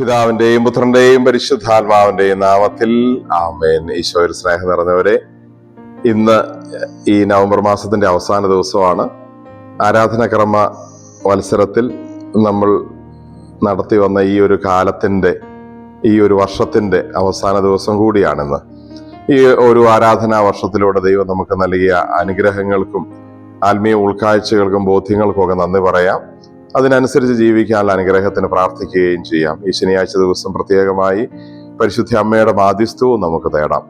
പിതാവിന്റെയും പുത്രന്റെയും പരിശുദ്ധാത്മാവിന്റെയും നാമത്തിൽ ആമേൻ. ഈശോയിൽ സ്നേഹം നിറഞ്ഞവരെ ഇന്ന് ഈ നവംബർ മാസത്തിന്റെ അവസാന ദിവസമാണ്. ആരാധനക്രമ മത്സരത്തിൽ നമ്മൾ നടത്തി വന്ന ഈ ഒരു കാലത്തിന്റെ ഈ ഒരു വർഷത്തിന്റെ അവസാന ദിവസം കൂടിയാണിന്ന്. ഈ ഒരു ആരാധനാ വർഷത്തിലൂടെ ദൈവം നമുക്ക് നൽകിയ അനുഗ്രഹങ്ങൾക്കും ആത്മീയ ഉൾക്കാഴ്ചകൾക്കും ബോധ്യങ്ങൾക്കും ഒക്കെ നന്ദി പറയാം. അതിനനുസരിച്ച് ജീവിക്കാനുള്ള അനുഗ്രഹത്തിന് പ്രാർത്ഥിക്കുകയും ചെയ്യാം. ഈ ശനിയാഴ്ച ദിവസം പ്രത്യേകമായി പരിശുദ്ധ അമ്മയുടെ മാധ്യസ്ഥവും നമുക്ക് തേടാം.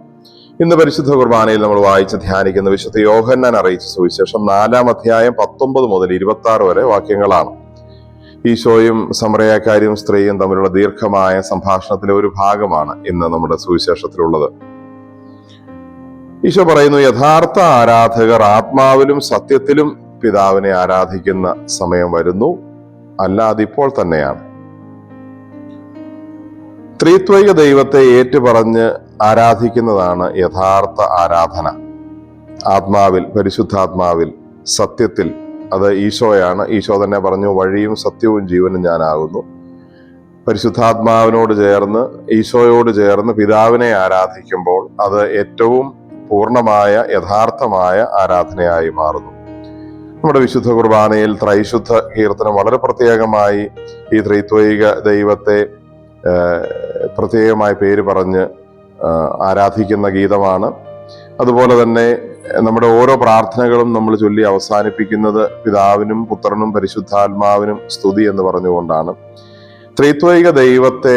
ഇന്ന് പരിശുദ്ധ കുർബാനയിൽ നമ്മൾ വായിച്ച് ധ്യാനിക്കുന്ന വിശുദ്ധ യോഹന്നാൻ അറിയിച്ച സുവിശേഷം നാലാം അധ്യായം പത്തൊമ്പത് മുതൽ ഇരുപത്തി ആറ് വരെ വാക്യങ്ങളാണ്. ഈശോയും സമരയാക്കാരിയും സ്ത്രീയും തമ്മിലുള്ള ദീർഘമായ സംഭാഷണത്തിലെ ഒരു ഭാഗമാണ് ഇന്ന് നമ്മുടെ സുവിശേഷത്തിലുള്ളത്. ഈശോ പറയുന്നു യഥാർത്ഥ ആരാധകർ ആത്മാവിലും സത്യത്തിലും പിതാവിനെ ആരാധിക്കുന്ന സമയം വരുന്നു. അല്ലാതെ ഇപ്പോൾ തന്നെയാണ്. ത്രിത്വൈക ദൈവത്തെ ഏറ്റുപറഞ്ഞ് ആരാധിക്കുന്നതാണ് യഥാർത്ഥ ആരാധന. ആത്മാവിൽ പരിശുദ്ധാത്മാവിൽ സത്യത്തിൽ. അത് ഈശോയാണ്. ഈശോ തന്നെ പറഞ്ഞു വഴിയും സത്യവും ജീവനും ഞാനാകുന്നു പരിശുദ്ധാത്മാവിനോട് ചേർന്ന് ഈശോയോട് ചേർന്ന് പിതാവിനെ ആരാധിക്കുമ്പോൾ അത് ഏറ്റവും പൂർണമായ യഥാർത്ഥമായ ആരാധനയായി മാറുന്നു. നമ്മുടെ വിശുദ്ധ കുർബാനയിൽ ത്രൈശുദ്ധ കീർത്തനം വളരെ പ്രത്യേകമായി ഈ ത്രൈത്വൈക ദൈവത്തെ പ്രത്യേകമായ പേര് പറഞ്ഞ് ആരാധിക്കുന്ന ഗീതമാണ്. അതുപോലെ തന്നെ നമ്മുടെ ഓരോ പ്രാർത്ഥനകളും നമ്മൾ ചൊല്ലി അവസാനിപ്പിക്കുന്നത് പിതാവിനും പുത്രനും പരിശുദ്ധാത്മാവിനും സ്തുതി എന്ന് പറഞ്ഞുകൊണ്ടാണ്. ത്രിത്വൈക ദൈവത്തെ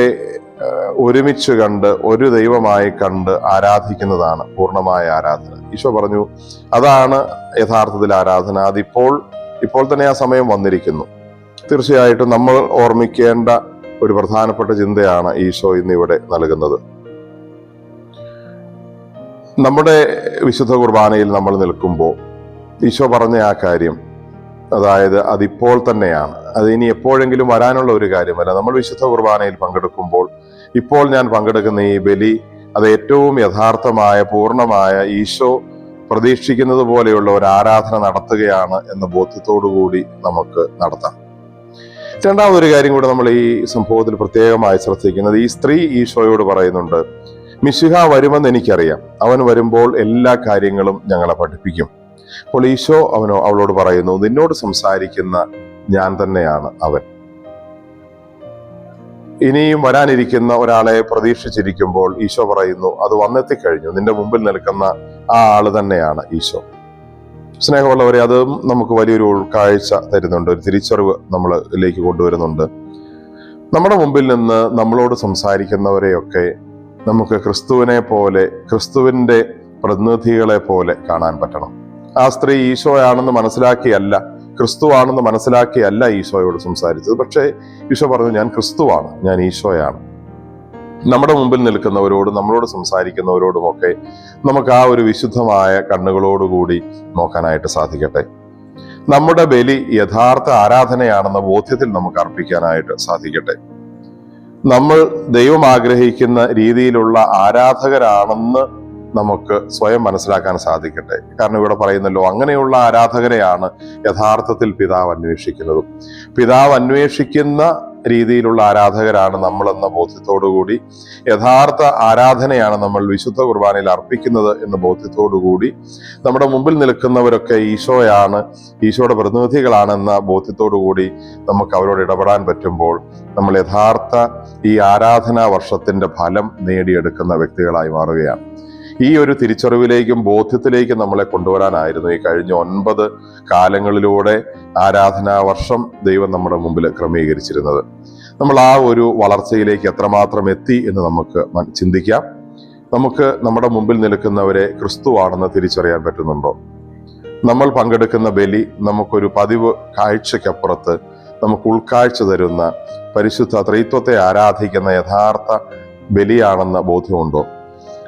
ഒരുമിച്ച് കണ്ട് ഒരു ദൈവമായി കണ്ട് ആരാധിക്കുന്നതാണ് പൂർണമായ ആരാധന. ഈശോ പറഞ്ഞു അതാണ് യഥാർത്ഥത്തിൽ ആരാധന. അതിപ്പോൾ ഇപ്പോൾ തന്നെ ആ സമയം വന്നിരിക്കുന്നു. തീർച്ചയായിട്ടും നമ്മൾ ഓർമ്മിക്കേണ്ട ഒരു പ്രധാനപ്പെട്ട ചിന്തയാണ് ഈശോ ഇന്ന് ഇവിടെ നൽകുന്നത്. നമ്മുടെ വിശുദ്ധ കുർബാനയിൽ നമ്മൾ നിൽക്കുമ്പോൾ ഈശോ പറഞ്ഞ ആ കാര്യം അതായത് അതിപ്പോൾ തന്നെയാണ്. അത് ഇനി എപ്പോഴെങ്കിലും വരാനുള്ള ഒരു കാര്യമല്ല. നമ്മൾ വിശുദ്ധ കുർബാനയിൽ പങ്കെടുക്കുമ്പോൾ ഇപ്പോൾ ഞാൻ പങ്കെടുക്കുന്ന ഈ ബലി അത് ഏറ്റവും യഥാർത്ഥമായ പൂർണമായ ഈശോ പ്രതീക്ഷിക്കുന്നത് പോലെയുള്ള ഒരു ആരാധന നടത്തുകയാണ് എന്ന ബോധ്യത്തോടു കൂടി നമുക്ക് നടത്താം. രണ്ടാമതൊരു കാര്യം കൂടെ നമ്മൾ ഈ സംഭവത്തിൽ പ്രത്യേകമായി ശ്രദ്ധിക്കുന്നത്. ഈ സ്ത്രീ ഈശോയോട് പറയുന്നുണ്ട് മിശിഹ വരുമെന്ന് എനിക്കറിയാം. അവൻ വരുമ്പോൾ എല്ലാ കാര്യങ്ങളും ഞങ്ങളെ പഠിപ്പിക്കും. അപ്പോൾ ഈശോ അവനോ അവളോട് പറയുന്നു നിന്നോട് സംസാരിക്കുന്ന ഞാൻ തന്നെയാണ് അവൻ. ഇനിയും വരാനിരിക്കുന്ന ഒരാളെ പ്രതീക്ഷിച്ചിരിക്കുമ്പോൾ ഈശോ പറയുന്നു അത് വന്നെത്തിക്കഴിഞ്ഞു. നിന്റെ മുമ്പിൽ നിൽക്കുന്ന ആ ആൾ തന്നെയാണ് ഈശോ. സ്നേഹമുള്ളവരെ അതും നമുക്ക് വലിയൊരു ഉൾക്കാഴ്ച തരുന്നുണ്ട്. ഒരു തിരിച്ചറിവ് നമ്മളിലേക്ക് കൊണ്ടുവരുന്നുണ്ട്. നമ്മുടെ മുമ്പിൽ നിന്ന് നമ്മളോട് സംസാരിക്കുന്നവരെയൊക്കെ നമുക്ക് ക്രിസ്തുവിനെ പോലെ ക്രിസ്തുവിന്റെ പ്രതിനിധികളെ പോലെ കാണാൻ പറ്റണം. ആ സ്ത്രീ ഈശോയാണെന്ന് മനസ്സിലാക്കിയല്ല ക്രിസ്തുവാണെന്ന് മനസ്സിലാക്കിയല്ല ഈശോയോട് സംസാരിച്ചത്. പക്ഷേ ഈശോ പറഞ്ഞു ഞാൻ ക്രിസ്തുവാണ്. ഞാൻ ഈശോയാണ്. നമ്മുടെ മുമ്പിൽ നിൽക്കുന്നവരോടും നമ്മളോട് സംസാരിക്കുന്നവരോടുമൊക്കെ നമുക്ക് ആ ഒരു വിശുദ്ധമായ കണ്ണുകളോടുകൂടി നോക്കാനായിട്ട് സാധിക്കട്ടെ. നമ്മുടെ ബലി യഥാർത്ഥ ആരാധനയാണെന്ന ബോധ്യത്തിൽ നമുക്ക് അർപ്പിക്കാനായിട്ട് സാധിക്കട്ടെ. നമ്മൾ ദൈവം ആഗ്രഹിക്കുന്ന രീതിയിലുള്ള ആരാധകരാണെന്ന് നമുക്ക് സ്വയം മനസ്സിലാക്കാൻ സാധിക്കട്ടെ. കാരണം ഇവിടെ പറയുന്നല്ലോ അങ്ങനെയുള്ള ആരാധകരെയാണ് യഥാർത്ഥത്തിൽ പിതാവ് അന്വേഷിക്കുന്നതും. പിതാവ് അന്വേഷിക്കുന്ന രീതിയിലുള്ള ആരാധകരാണ് നമ്മൾ നമ്മളെന്ന ബോധ്യത്തോടുകൂടി യഥാർത്ഥ ആരാധനയാണ് നമ്മൾ വിശുദ്ധ കുർബാനയിൽ അർപ്പിക്കുന്നത് എന്ന ബോധ്യത്തോടുകൂടി നമ്മുടെ മുമ്പിൽ നിൽക്കുന്നവരൊക്കെ ഈശോയാണ് ഈശോയുടെ പ്രതിനിധികളാണെന്ന ബോധ്യത്തോടുകൂടി നമുക്ക് അവരോട് ഇടപെടാൻ പറ്റുമ്പോൾ നമ്മൾ യഥാർത്ഥ ഈ ആരാധനാ വർഷത്തിന്റെ ഫലം നേടിയെടുക്കുന്ന വ്യക്തികളായി മാറുകയാണ്. ഈ ഒരു തിരിച്ചറിവിലേക്കും ബോധ്യത്തിലേക്കും നമ്മളെ കൊണ്ടുവരാനായിരുന്നു ഈ കഴിഞ്ഞ ഒൻപത് കാലങ്ങളിലൂടെ ആരാധനാ വർഷം ദൈവം നമ്മുടെ മുമ്പിൽ ക്രമീകരിച്ചിരുന്നത്. നമ്മൾ ആ ഒരു വളർച്ചയിലേക്ക് എത്രമാത്രം എത്തി എന്ന് നമുക്ക് ചിന്തിക്കാം. നമുക്ക് നമ്മുടെ മുമ്പിൽ നിൽക്കുന്നവരെ ക്രിസ്തുവാണെന്ന് തിരിച്ചറിയാൻ പറ്റുന്നുണ്ടോ? നമ്മൾ പങ്കെടുക്കുന്ന ബലി നമുക്കൊരു പതിവ് കാഴ്ചയ്ക്കപ്പുറത്ത് നമുക്ക് ഉൾക്കാഴ്ച തരുന്ന പരിശുദ്ധ ത്രൈത്വത്തെ ആരാധിക്കുന്ന യഥാർത്ഥ ബലിയാണെന്ന ബോധ്യമുണ്ടോ?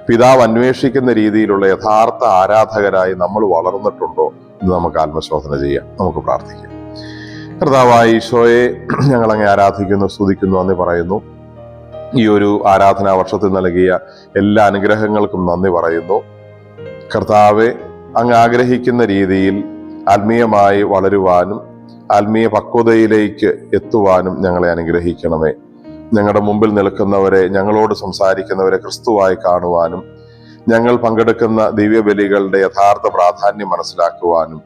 പിതാവ് അന്വേഷിക്കുന്ന രീതിയിലുള്ള യഥാർത്ഥ ആരാധകരായി നമ്മൾ വളർന്നിട്ടുണ്ടോ എന്ന് നമുക്ക് ആത്മശോധന ചെയ്യാം. നമുക്ക് പ്രാർത്ഥിക്കാം. കർത്താവായ ഈശോയെ ഞങ്ങൾ അങ്ങ് ആരാധിക്കുന്നു സ്തുതിക്കുന്നു എന്ന് പറയുന്നു. ഈ ഒരു ആരാധനാ വർഷത്തിൽ നൽകിയ എല്ലാ അനുഗ്രഹങ്ങൾക്കും നന്ദി പറയുന്നു. കർത്താവെ അങ്ങ് ആഗ്രഹിക്കുന്ന രീതിയിൽ ആത്മീയമായി വളരുവാനും ആത്മീയ പക്വതയിലേക്ക് എത്തുവാനും ഞങ്ങളെ അനുഗ്രഹിക്കണമേ. ഞങ്ങളുടെ മുമ്പിൽ നിൽക്കുന്നവരെ ഞങ്ങളോട് സംസാരിക്കുന്നവരെ ക്രിസ്തുവായി കാണുവാനും ഞങ്ങൾ പങ്കെടുക്കുന്ന ദിവ്യബലികളുടെ യഥാർത്ഥ പ്രാധാന്യം മനസ്സിലാക്കുവാനും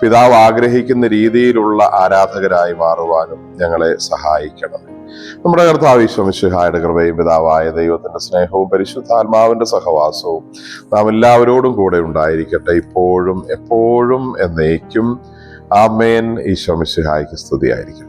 പിതാവ് ആഗ്രഹിക്കുന്ന രീതിയിലുള്ള ആരാധകരായി മാറുവാനും ഞങ്ങളെ സഹായിക്കണം. നമ്മുടെ കർത്താവ് ഈശ്വമിശുഹായുടെ കൃപയും പിതാവായ ദൈവത്തിന്റെ സ്നേഹവും പരിശുദ്ധാത്മാവിന്റെ സഹവാസവും നാം എല്ലാവരോടും കൂടെ ഉണ്ടായിരിക്കട്ടെ. ഇപ്പോഴും എപ്പോഴും എന്നേക്കും. ആമേൻ. ഈശ്വമിശുഹായ്ക്ക് സ്തുതിയായിരിക്കും